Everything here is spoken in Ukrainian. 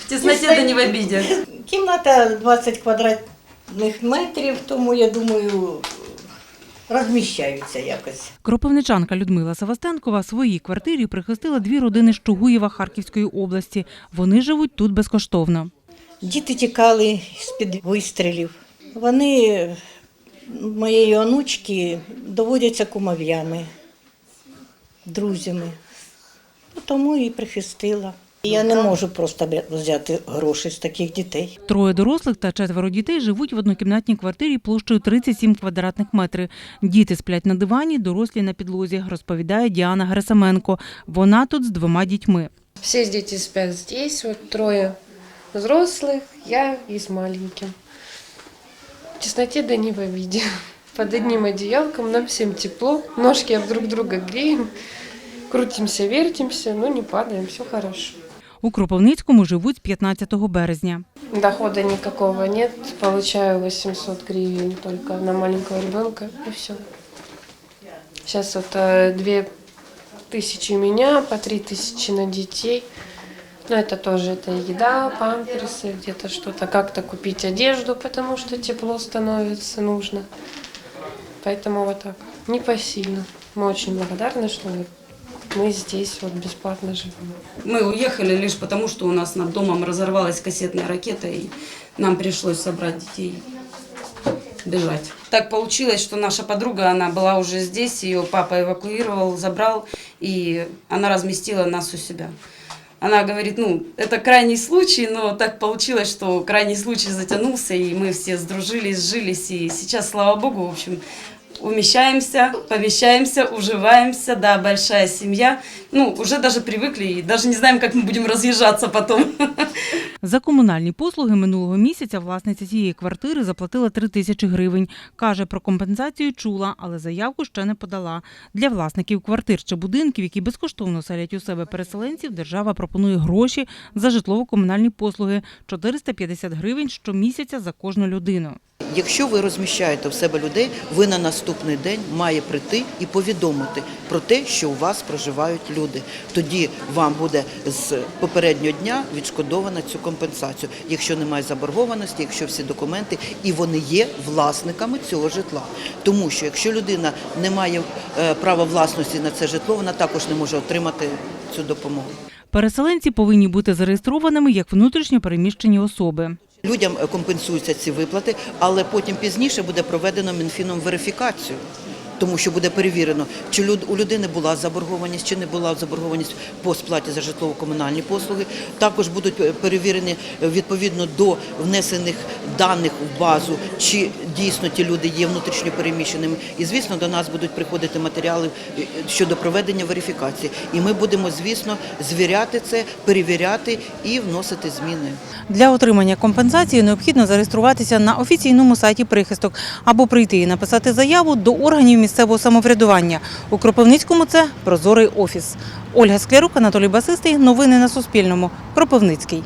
В тесноте да не в обиде. Кімната 20 квадратних метрів, тому я думаю, розміщаються якось. Кропивничанка Людмила Савастенкова в своїй квартирі прихистила дві родини з Чугуєва Харківської області. Вони живуть тут безкоштовно. Діти тікали з-під вистрілів. Вони моєї онучки доводяться кумов'ями, друзями. Ну, Тому і прихистила. Я не можу просто взяти гроші з таких дітей. Троє дорослих та четверо дітей живуть в однокімнатній квартирі площею 37 квадратних метрів. Діти сплять на дивані, дорослі на підлозі, розповідає Діана Герасименко. Вона тут з двома дітьми. Все дети спят здесь, вот трое взрослых, я и с маленьким. В тесноте да не в обиде. Под одним одеялком нам всем тепло, ножки друг друга греем, крутимся, вертимся, но не падаем, все хорошо. У Кропивницькому живуть з 15 березня. Дохода никакого нет, получаю 800 гривен только на маленького ребенка и все. Сейчас вот э, две тысячи у меня, по три тысячи на детей. Но это тоже это еда, памперсы, где-то что-то, как-то купить одежду, потому что тепло становится нужно. Поэтому вот так, непосильно. Мы очень благодарны, что вот мы здесь вот бесплатно живем. Мы уехали лишь потому, что у нас над домом разорвалась кассетная ракета, и нам пришлось собрать детей бежать. Так получилось, что наша подруга, она была уже здесь, ее папа эвакуировал, забрал, и она разместила нас у себя. Она говорит, ну, это крайний случай, но так получилось, что крайний случай затянулся, и мы все сдружились, сжились, и сейчас, слава богу, в общем, умещаемся, помещаемся, уживаемся, да, большая семья. Ну, уже даже привыкли и даже не знаем, как мы будем разъезжаться потом. За комунальні послуги минулого місяця власниця цієї квартири заплатила 3 тисячі гривень. Каже, про компенсацію чула, але заявку ще не подала. Для власників квартир чи будинків, які безкоштовно селять у себе переселенців, держава пропонує гроші за житлово-комунальні послуги – 450 гривень щомісяця за кожну людину. Якщо ви розміщаєте в себе людей, ви на наступний день має прийти і повідомити про те, що у вас проживають люди. Тоді вам буде з попереднього дня відшкодована цю компенсацію, якщо немає заборгованості, якщо всі документи і вони є власниками цього житла. Тому що якщо людина не має е, права власності на це житло, вона також не може отримати цю допомогу. Переселенці повинні бути зареєстрованими як внутрішньо переміщені особи. Людям е, компенсуються ці виплати, але потім пізніше буде проведено Мінфіном верифікацію. Тому що буде перевірено, чи у людини була заборгованість, чи не була заборгованість по сплаті за житлово-комунальні послуги. Також будуть е, перевірені е, відповідно до внесених даних в базу, чи дійсно ті люди є внутрішньо переміщеними. І звісно, до нас будуть приходити матеріали е, щодо проведення верифікації. І ми будемо, звісно, звіряти це, перевіряти і вносити зміни. Для отримання компенсації необхідно зареєструватися на офіційному сайті прихисток або прийти і написати заяву до органів місцевого самоврядування. У Кропивницькому це прозорий офіс. Ольга Склярук, Анатолій Басистий. Новини на Суспільному. Кропивницький.